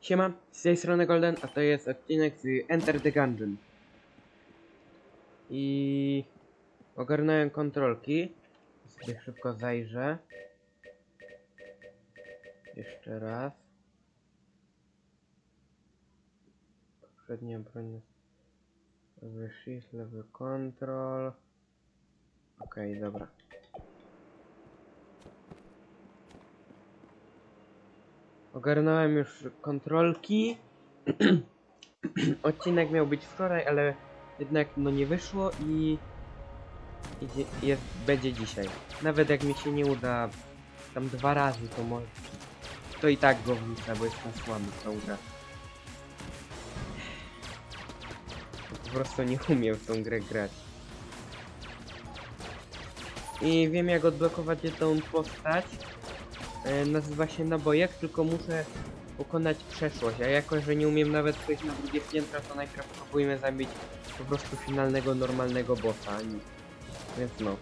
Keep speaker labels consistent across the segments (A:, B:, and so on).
A: Siema, z tej strony Golden, a to jest odcinek z Enter the Gungeon. I ogarnąłem kontrolki. Sobie szybko zajrzę. Jeszcze raz. Poprzednia broń. Level shift, level control. Okej, dobra. Ogarnąłem już kontrolki. Odcinek miał być wczoraj, ale jednak no nie wyszło i idzie, jest, będzie dzisiaj. Nawet jak mi się nie uda tam dwa razy, to może to i tak go wrzucę, bo jestem słaby tą grę. Po prostu nie umiem w tą grę grać. I wiem jak odblokować jedną postać. E, nazywa się Nabojek, tylko muszę pokonać przeszłość, a jako, że nie umiem nawet przejść na drugie piętra, to najpierw próbujmy zabić po prostu finalnego, normalnego bossa. Więc no.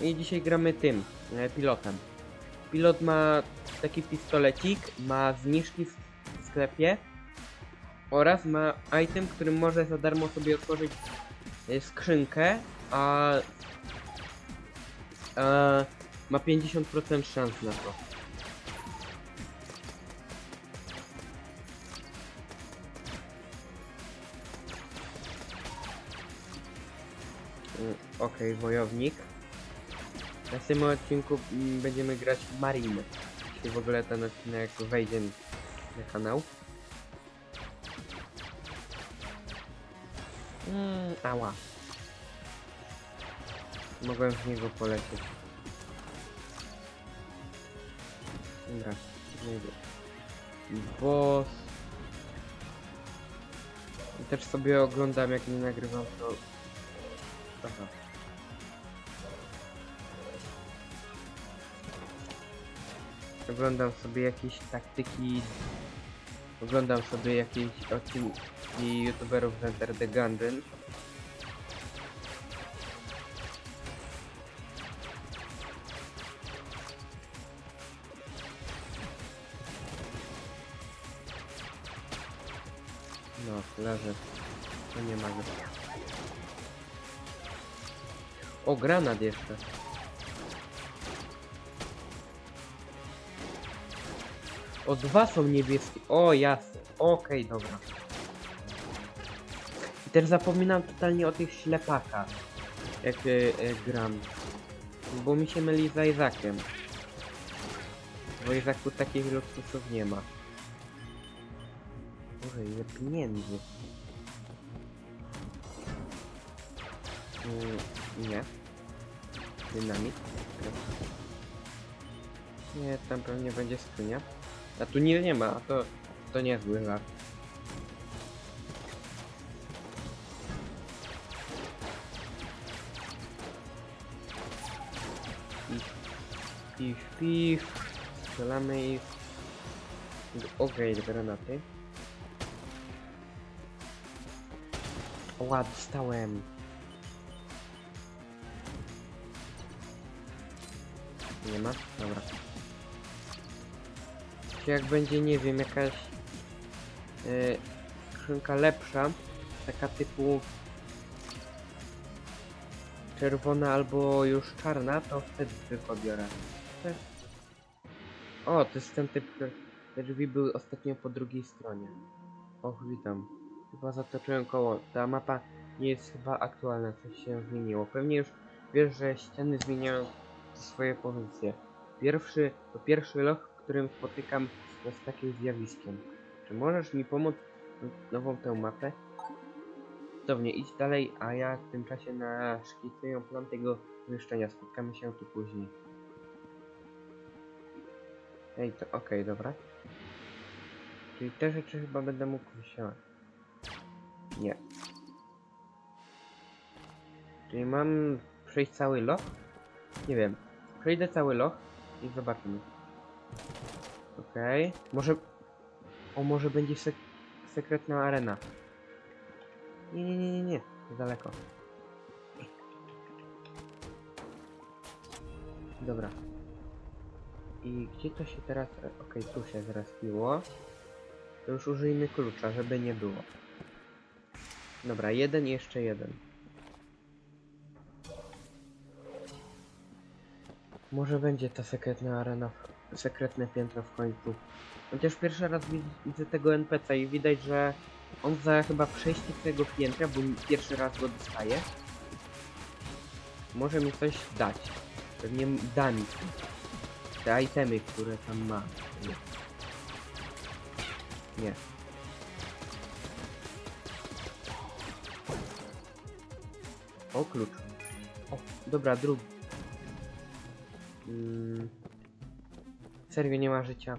A: I dzisiaj gramy tym, e, pilotem. Pilot ma taki pistolecik, ma zniżki w w sklepie oraz ma item, którym może za darmo sobie otworzyć e, skrzynkę, a Ma 50% szans na to. Mm, Okej, wojownik. W następnym odcinku mm, będziemy grać Marine. Jeśli w ogóle ten odcinek wejdzie na kanał. Mm, ała. Mogłem w niego polecieć. Dobra, nie wiem. Boss. I też sobie oglądam jak nie nagrywam to. Aha. Oglądam sobie jakieś taktyki. Oglądam sobie jakieś odcinki youtuberów z Enter the Gungeon. O, granat jeszcze. O, dwa są niebieskie. O, jasne. Okej, dobra. I też zapominam totalnie o tych ślepakach. Jak y, y, gram. Bo mi się myli z Isaaciem. Bo Isaacu takich luksusów nie ma. Boże, ile pieniędzy. Mm, nie. Dynamit. Nie, tam pewnie będzie skrzynia. A tu nie, nie ma, a to, to niezły żart. Pif, pif, pif. Strzelamy ich. Okej, granaty. Ła, dostałem. Nie ma? Dobra. Jak będzie, nie wiem, jakaś yy, skrzynka lepsza, taka typu czerwona albo już czarna, to wtedy tylko biorę. O, to jest ten typ, te drzwi były ostatnio po drugiej stronie. Och, witam. Chyba zatoczyłem koło. Ta mapa nie jest chyba aktualna, coś się zmieniło. Pewnie już wiesz, że ściany zmieniają swoje pozycje. Pierwszy to pierwszy loch, w którym spotykam się z takim zjawiskiem. Czy możesz mi pomóc nową tę mapę? Cudownie, idź dalej, a ja w tym czasie naszkicuję plan tego wyszczenia. Spotkamy się tu później. Ej, to okej, dobra. Czyli te rzeczy chyba będę mógł wziąć. Nie. Czyli mam przejść cały loch? Nie wiem. Przejdę cały loch i zobaczymy. Okej. Może... O, może będzie sek sekretna arena. Nie, nie, nie, nie, nie. Daleko. Dobra. I gdzie to się teraz... e, Okej, tu się zrespiło. To już użyjmy klucza, żeby nie było. Dobra, jeden jeszcze jeden. Może będzie ta sekretna arena, sekretne piętro w końcu. Chociaż pierwszy raz wid- widzę tego NPC i widać, że on za chyba przejście tego piętra, bo pierwszy raz go dostaje, może mi coś dać. Pewnie da mi te itemy, które tam ma. Nie. O, klucz. O, dobra, drugi. Mm. Serio nie ma życia.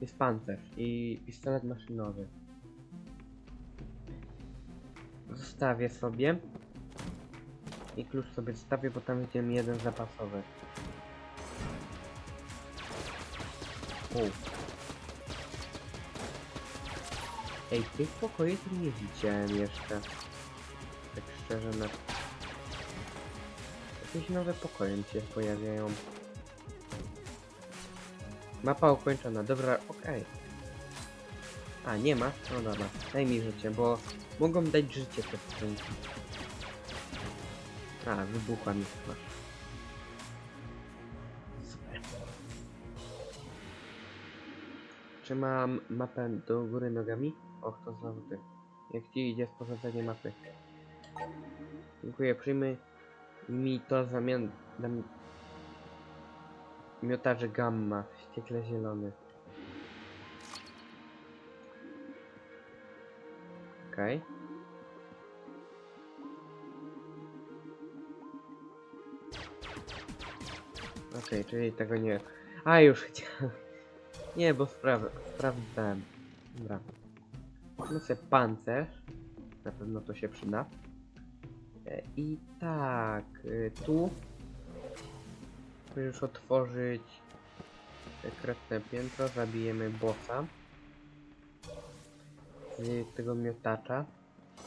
A: Jest pancerz i pistolet maszynowy. Zostawię sobie. I klucz sobie zostawię, bo tam widziałem jeden zapasowy. O. Ej, tych pokoi nie widziałem jeszcze. Tak szczerze na... Jakieś nowe pokoje mi się pojawiają. Mapa ukończona, dobra, okej. A, nie ma? No dobra, daj mi życie, bo mogą dać życie te skrzynki. A, wybuchła mi chyba. Super. Czy mam mapę do góry nogami? Och, to znowu ty. Jak ci idzie sporządzenie mapy? Dziękuję, przyjmij mi to zamian... Dam... Miotarzy gamma, ściekle zielony. Okej. Okej, czyli tego nie... A, już chciałem. Nie, bo spraw... sprawdzałem. Dobra. No sobie pancerz. Na pewno to się przyda. I tak, y, tu Chcę już otworzyć sekretne piętro, zabijemy bossa z tego miotacza.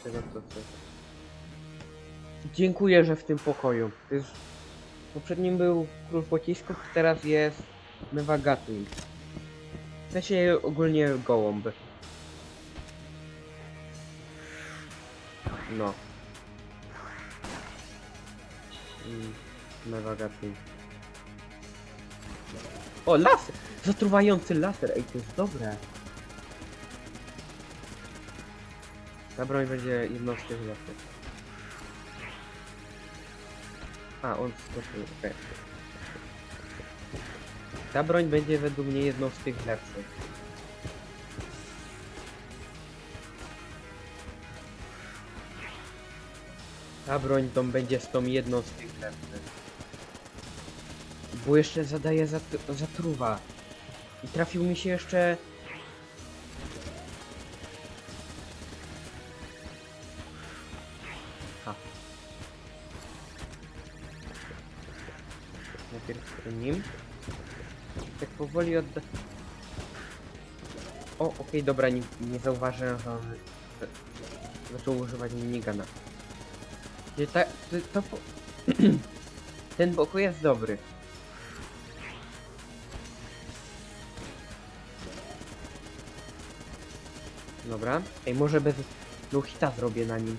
A: Tego co. Dziękuję, że w tym pokoju. To jest... Poprzednim był król pocisków, teraz jest Mewa Gatling. W sensie ogólnie gołąb. No. Mewa Gatling. O, laser! Zatruwający laser! Ej, to jest dobre. Ta broń będzie jedną z tych lepszych. A, on skoczył, okej. Ta broń będzie według mnie jedną z tych lepszych. Ta broń tą będzie z tą jedną z tych lepszych. Bo jeszcze zadaje zat zatruwa. I trafił mi się jeszcze... A. Najpierw nim. Tak powoli odda... O, okej, dobra, nie, nie zauważyłem, że on e, zaczął używać minigana. Nie, ta, to, po... Ten pokój jest dobry. Dobra. Ej, może bez... No hita zrobię na nim.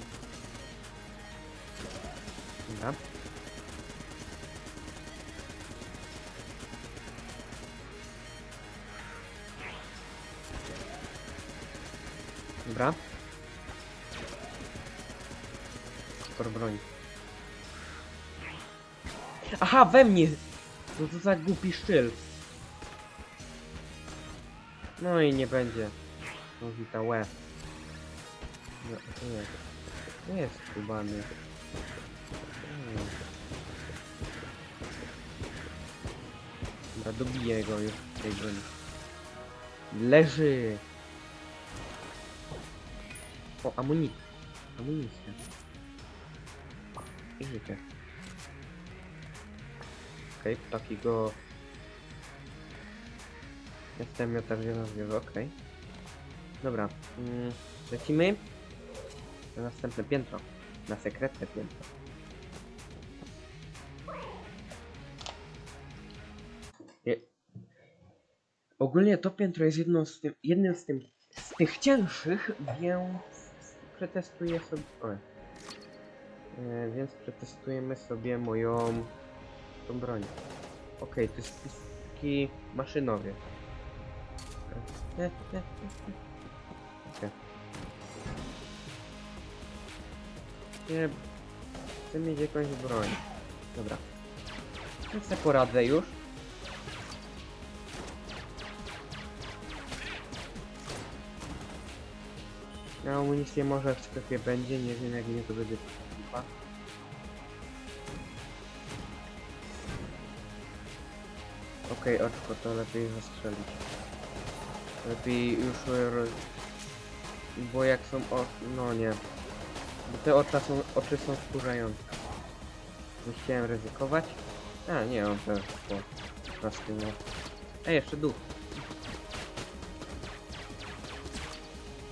A: Aha, we mnie! No to za głupi sztyl. No i nie będzie. Mówi ta łeb. No, nie. Nie jest skubany. Dobra, dobiję go już w tej broni. Leży! O, amunicja. Amunicja. I okay, takiego... Jestem miotacz wielozwiewy, okej. Dobra, mm, lecimy na następne piętro. Na sekretne piętro. Je Ogólnie to piętro jest jedną z tym, jednym z, tym, z tych cięższych, więc przetestuję sobie... E, więc przetestujemy sobie moją... tą broń. Okej, to jest taki maszynowie. E. Okej. Nie, chcę mieć jakąś broń. Dobra. Ja sobie poradzę już. Na amunicję może w sklepie będzie, nie wiem jak nie to będzie Okej, oczko, to lepiej zastrzelić. Lepiej już... Bo jak są o... no nie. Bo te oczy są, oczy są wkurzające. Nie chciałem ryzykować. A, nie, on też po prostu no. Ej, jeszcze duch.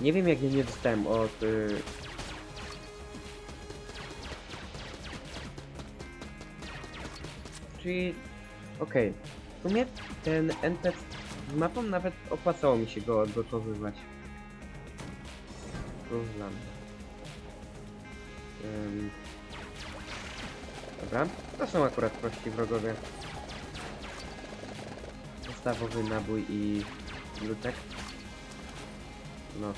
A: Nie wiem jak ja nie dostałem od... Y... Czyli... Okej. W sumie ten NPC z mapą nawet opłacało mi się go odgotowywać. Rozlam. Dobra, to są akurat prości wrogowie. Podstawowy nabój i lutek. No.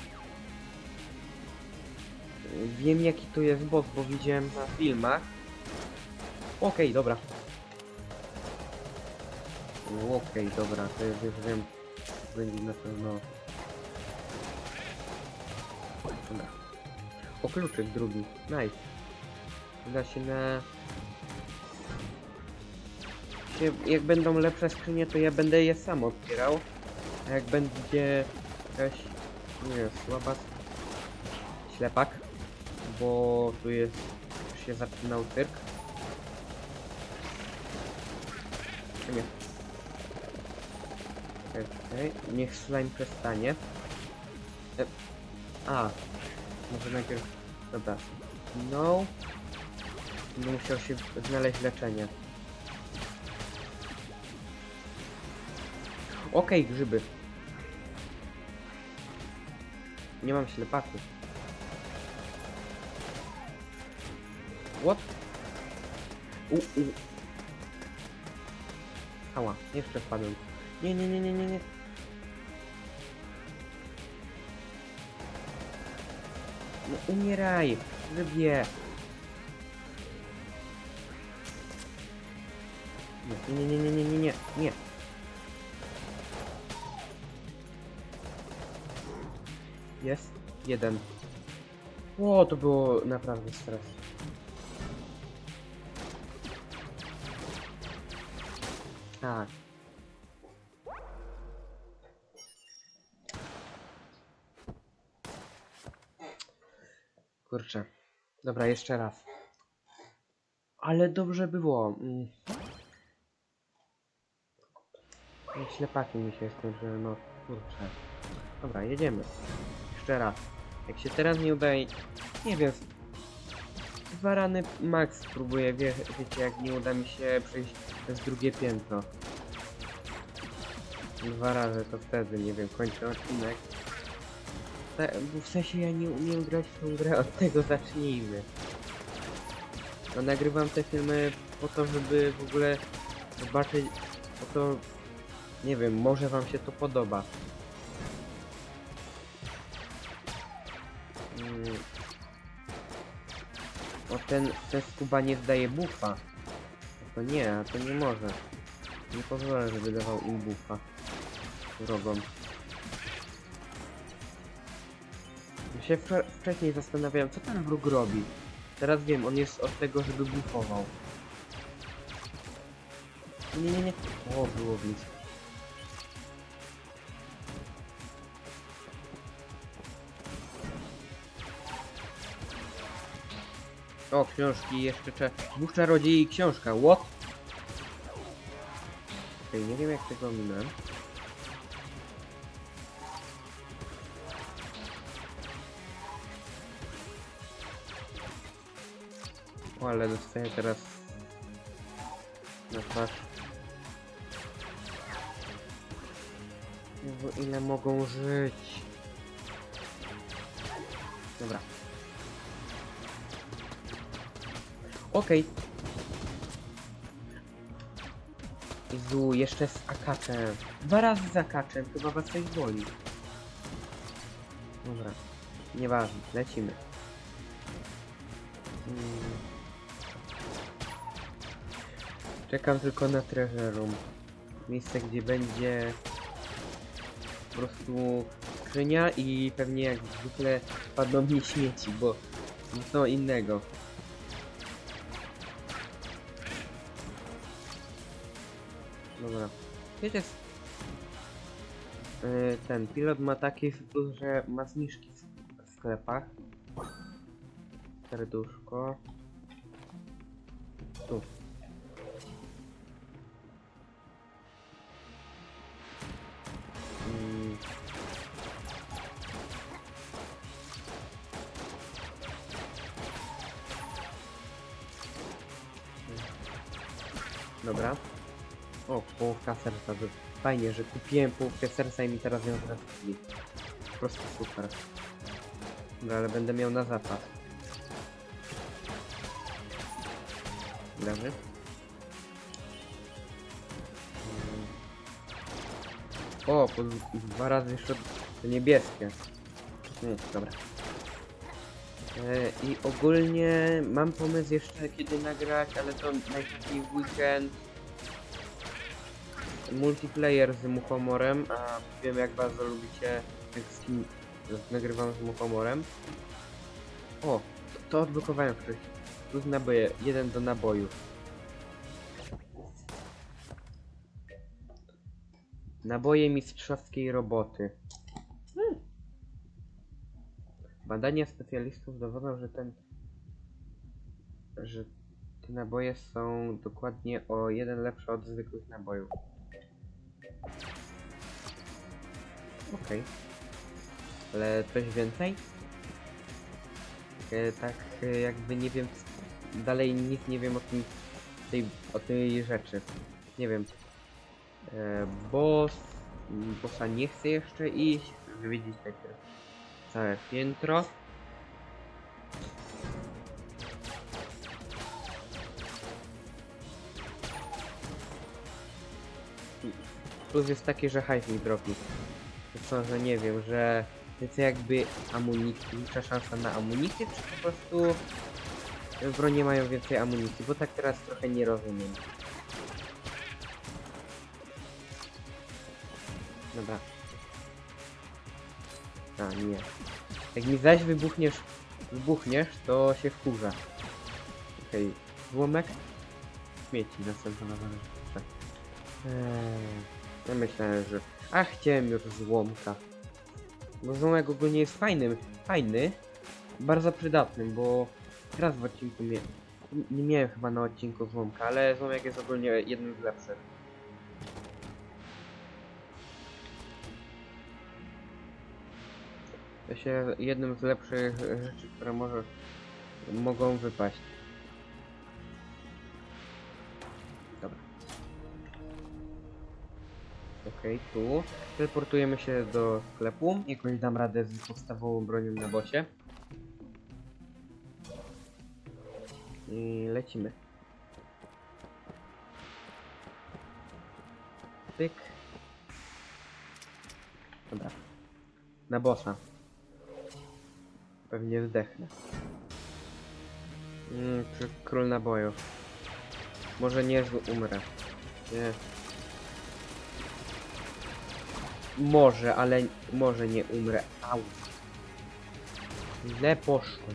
A: Wiem jaki to jest boss, bo widziałem na filmach. Okej, dobra. No, Okej, dobra, to już już wiem. Będzie na pewno... Dobra. O, kluczyk drugi. Nice. Uda się na... Jak będą lepsze skrzynie, to ja będę je sam otwierał. A jak będzie jakaś, nie wiem, słaba... Ślepak. Bo tu jest... Już się zaczynał cyrk. Nie. Okej. Niech slime przestanie. E, a. Może najpierw... Dobra. No. Będę musiał się znaleźć leczenie. Okej, grzyby. Nie mam ślepaku. What? U, u. Ała, jeszcze wpadłem. Nie, nie, nie, nie, nie, nie. No umieraj, rybie. Nie, nie, nie, nie, nie, nie, nie, nie. Jest jeden. O, to było naprawdę stres. Tak. Kurczę. Dobra, jeszcze raz. Ale dobrze było. Mm. Ślepaki mi się skończyły, no kurczę. Dobra, jedziemy. Jeszcze raz. Jak się teraz nie udaje... Nie wiem. Dwa rany max spróbuję, wie, wiecie, jak nie uda mi się przejść przez drugie piętro. Dwa razy, to wtedy, nie wiem, kończę odcinek. Bo w sensie ja nie umiem grać w tą grę, od tego zacznijmy. No nagrywam te filmy po to, żeby w ogóle zobaczyć, po to, nie wiem, może wam się to podoba. Mm. O ten, ten skuba nie zdaje buffa. To nie, a to nie może. Nie pozwolę, żeby dawał im buffa. Wrogom. Się wcze- wcześniej zastanawiałem, co ten wróg robi. Teraz wiem, on jest od tego, żeby buffował. Nie, nie, nie. O, było blisko. O, książki jeszcze cze... Dwóch czarodziei i książka, what? Okej, nie wiem jak tego minąłem. Ale dostaję teraz na twarz. Jezu, ile mogą żyć? Dobra. Okej. Jezu, jeszcze z akaczem. Dwa razy z akaczem, chyba was coś boli. Dobra. Nieważne, lecimy. Mm. Czekam tylko na treasure room. Miejsce, gdzie będzie po prostu skrzynia i pewnie jak zwykle padną mi śmieci, bo nic no innego. Dobra. Wiecie, yy, ten pilot ma taki plus, że ma zniżki w sklepach. Serduszko. Tu. Dobra. O, połówka serca. Fajnie, że kupiłem połówkę serca i mi teraz ją zwracali. Po prostu super. Dobra, ale będę miał na zapas. Mm. O, po dwa razy jeszcze to niebieskie. Mm, dobra. E, I ogólnie mam pomysł jeszcze kiedy nagrać, ale to najpewniej w weekend multiplayer z Muchomorem, a wiem jak bardzo lubicie jak z kim nagrywam z Muchomorem. O, to, to odblokowałem ktoś. Plus naboje, jeden do naboju. Naboje mistrzowskiej roboty. Hmm. Badania specjalistów dowodzą, że ten że te naboje są dokładnie o jeden lepsze od zwykłych nabojów. Okej. Ale coś więcej? E, tak e, jakby nie wiem, dalej nic nie wiem o tym, tej, o tej rzeczy. Nie wiem. E, boss, bossa nie chcę jeszcze iść, zwiedzić najpierw całe piętro. Plus jest taki, że hajs mi dropi. To że nie wiem, że jest jakby amunicji, większa szansa na amunicję, czy po prostu bronie mają więcej amunicji, bo tak teraz trochę nie rozumiem. Dobra. A, nie. Jak mi zaś wybuchniesz, wybuchniesz, to się wkurza. Okej, złomek? Śmieci następna nowa Eee, ja myślałem, że... A chciałem już złomka. Bo złomek ogólnie jest fajnym, fajny, bardzo przydatnym, bo raz w odcinku nie miałem chyba na odcinku złomka, ale złomek jest ogólnie jednym z lepszych. Się jednym z lepszych rzeczy, które może mogą wypaść. Dobra. Okej, tu. Teleportujemy się do sklepu. Jakoś dam radę z podstawową bronią na bocie. I lecimy. Pyk. Dobra. Na bossa. Pewnie zdechnę. Mm, król nabojów. Może nie umrę. Nie. Może, ale może nie umrę. Au. Źle poszło.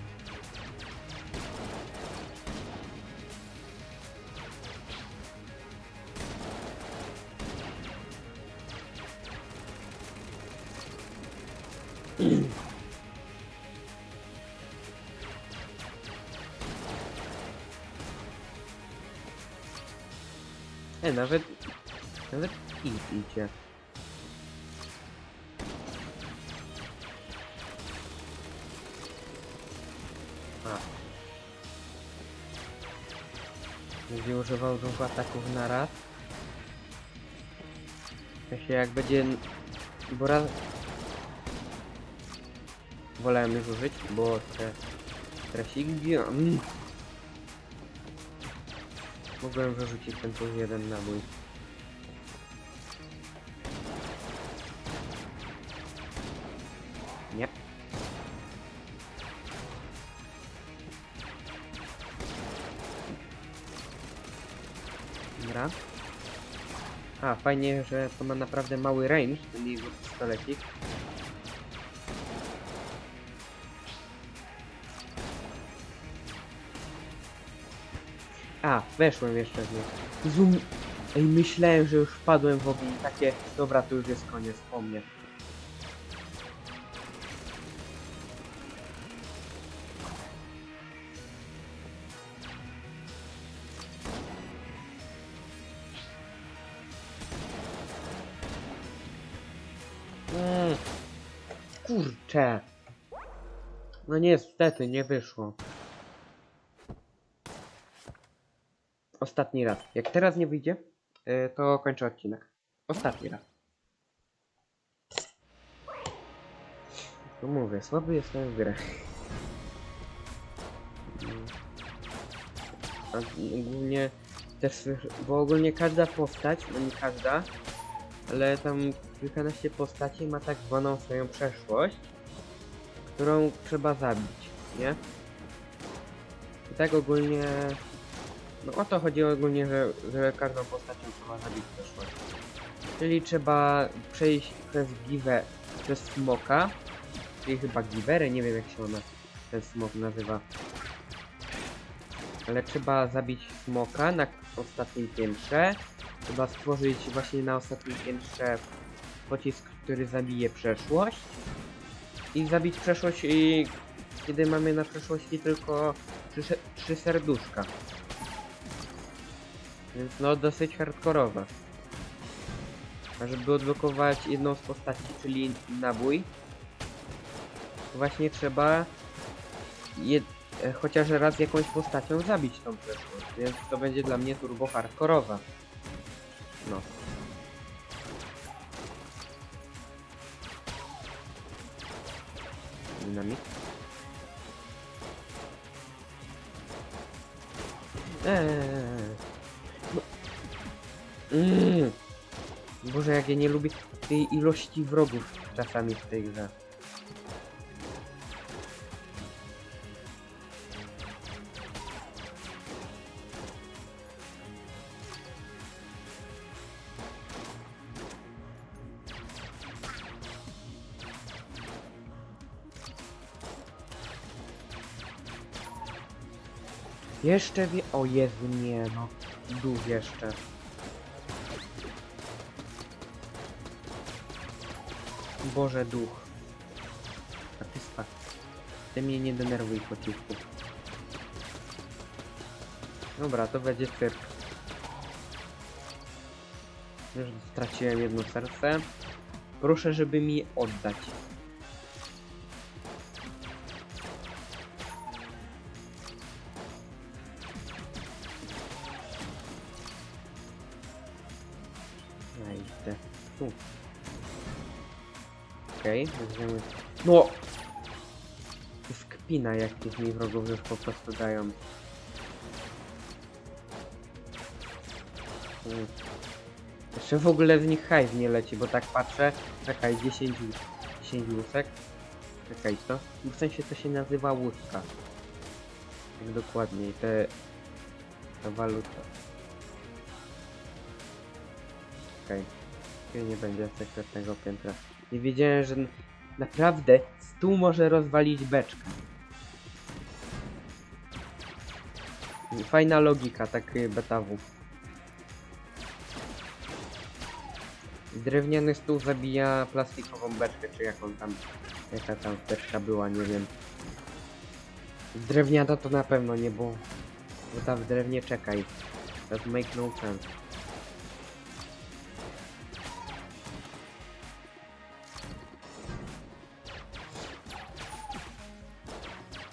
A: E, nawet... Nawet i idzie. Będzie używał dwóch ataków na raz. W sensie jak będzie... Bo raz... Wolałem już użyć, bo te. Mm. Mogłem wyrzucić ten plus jeden nabój. Nie. Dobra. A, fajnie, że to ma naprawdę mały range, ten jego pistolecik. A, weszłem jeszcze w nie. Zoom... Ej, myślałem, że już wpadłem w ogień. Takie, dobra, to już jest koniec, po mnie. Mm. Kurczę. No niestety, nie wyszło. Ostatni raz. Jak teraz nie wyjdzie, y, to kończę odcinek. Ostatni raz. No mówię, słaby jestem w grę. A ogólnie też, bo ogólnie każda postać, no nie każda, ale tam kilkanaście postaci ma tak zwaną swoją przeszłość, którą trzeba zabić, nie? I tak ogólnie... No o to chodzi ogólnie, że, że każdą postacią trzeba zabić przeszłość. Czyli trzeba przejść przez giwę, przez smoka, czyli chyba giwerę, nie wiem jak się ona, ten smok nazywa. Ale trzeba zabić smoka na ostatnim piętrze, Trzeba stworzyć właśnie na ostatnim piętrze pocisk, który zabije przeszłość. I zabić przeszłość i kiedy mamy na przeszłości tylko trzy, trzy serduszka. Więc no dosyć hardkorowe. A żeby odblokować jedną z postaci, czyli nabój, właśnie trzeba e, chociaż raz jakąś postacią zabić tą przeszłość, więc to będzie dla mnie turbo hardkorowa. No. Dynamit. Eee. Mm. Boże, jak ja nie lubię tej ilości wrogów czasami w tej grze. Jeszcze wie... O Jezu, nie no. Duch jeszcze. Boże, duch. A ty mnie nie denerwuj po cichu. Dobra, to będzie cyrk. Już straciłem jedno serce. Proszę, żeby mi oddać. Okej, weźmiemy... No! Jest kpina, jak tych mi wrogów już po prostu dają. Mm. Jeszcze w ogóle z nich hajs nie leci, bo tak patrzę. Czekaj, 10, 10 łusek. Czekaj, to? W sensie to się nazywa łuska. Tak dokładniej, te... Ta waluta. Okej. Okay. Nie będzie sekretnego piętra. Nie wiedziałem, że naprawdę stół może rozwalić beczkę. Fajna logika, tak y, betawu. Drewniany stół zabija plastikową beczkę, czy jaką tam, jaka tam beczka była, nie wiem. Drewniana to na pewno nie, bo, bo ta w drewnie czekaj. That make no sense.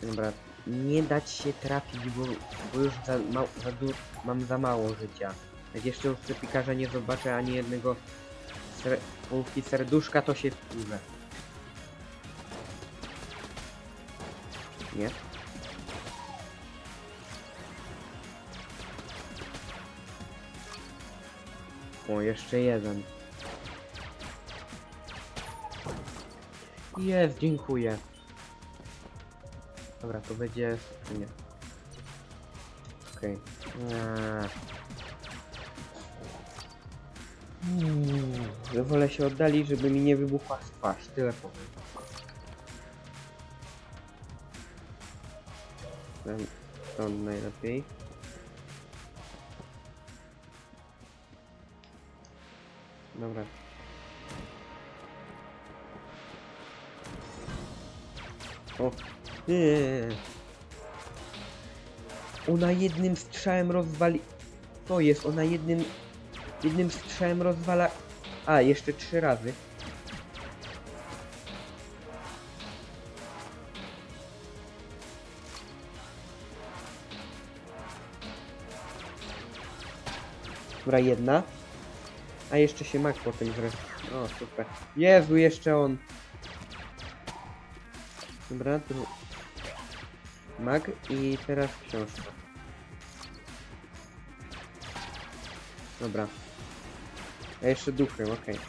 A: Dobra, nie dać się trafić, bo, bo już za, ma, za du- mam za mało życia. Jak jeszcze u sklepikarza nie zobaczę ani jednego ser punkty serduszka, to się wkurzę. Nie? O, jeszcze jeden. Jest, dziękuję. Dobra, to będzie... Nie. Okej. Eee. Mm, Ja wolę się oddalić, żeby mi nie wybuchła twarz. Tyle powiem. Stąd najlepiej. Dobra. O. Nie. Ona jednym strzałem rozwali... To jest, ona jednym... Jednym strzałem rozwala... A, jeszcze trzy razy. Dobra, jedna. A jeszcze się mak potem zresztą. O, super. Jezu, jeszcze on. Dobra, tu... Mag i teraz książka. Dobra. A jeszcze duchy, okej.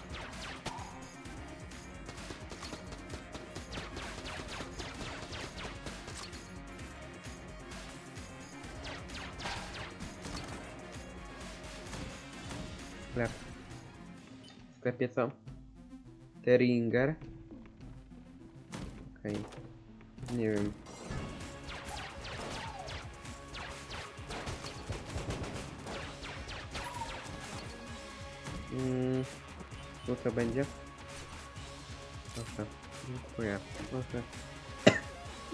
A: Sklep. W sklepie co? Teringer. Okej. Nie wiem. Tu to będzie? Proszę. Dziękuję. Proszę.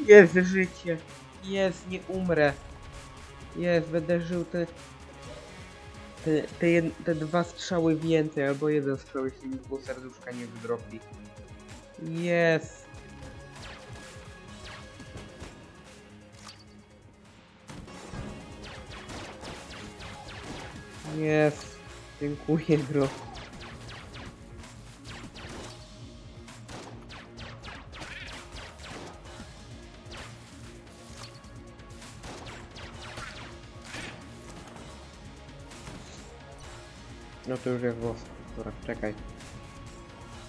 A: Jest życie! Jest, nie umrę! Jest, będę żył te... Te, te, jed, te dwa strzały więcej, albo jeden strzał, jeśli mi pół serduszka nie wydrobi. Jest! Jest! Dziękuję, bro. To już jest włos. Dobra, czekaj.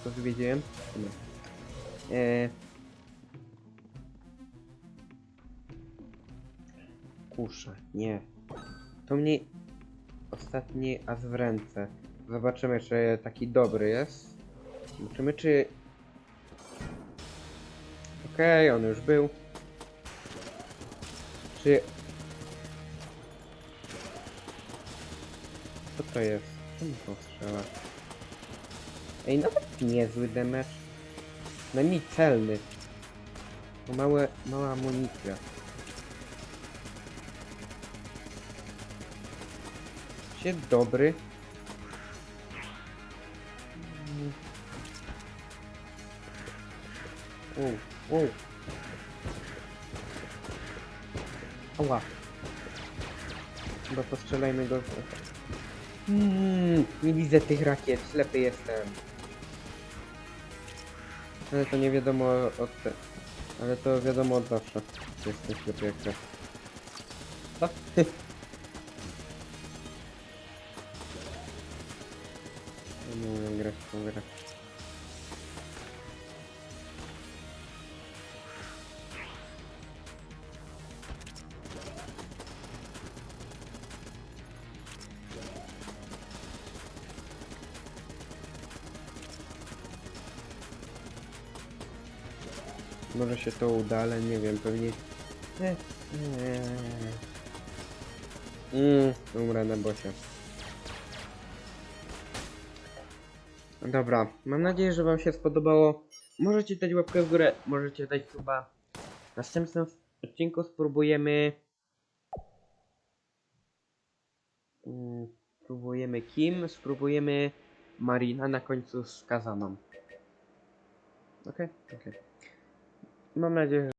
A: To wiedziałem? Nie. Eee... Kusza, nie. To mnie... Ostatni as w ręce. Zobaczymy, czy taki dobry jest. Zobaczymy, czy... Okej, on już był. Czy... Co to jest? Czemu to strzela? Ej, nawet niezły damage. Najmniej celny. To małe, mała amunicja. Się dobry. Wow, wow. Ała. Chyba postrzelajmy go. Mm, nie widzę tych rakiet, ślepy jestem. Ale to nie wiadomo od. Ale to wiadomo od zawsze. Jestem ślepy jak krew. Co? Nie umiem grać w tą grę. Się to uda, ale nie wiem, pewnie... Nie. Nie. Mm, umrę na bosie. Dobra, mam nadzieję, że wam się spodobało. Możecie dać łapkę w górę, możecie dać suba. W następnym odcinku spróbujemy... Mm, Spróbujemy kim? Spróbujemy Marina na końcu skazaną. Okej, okej. Mam nadzieję, że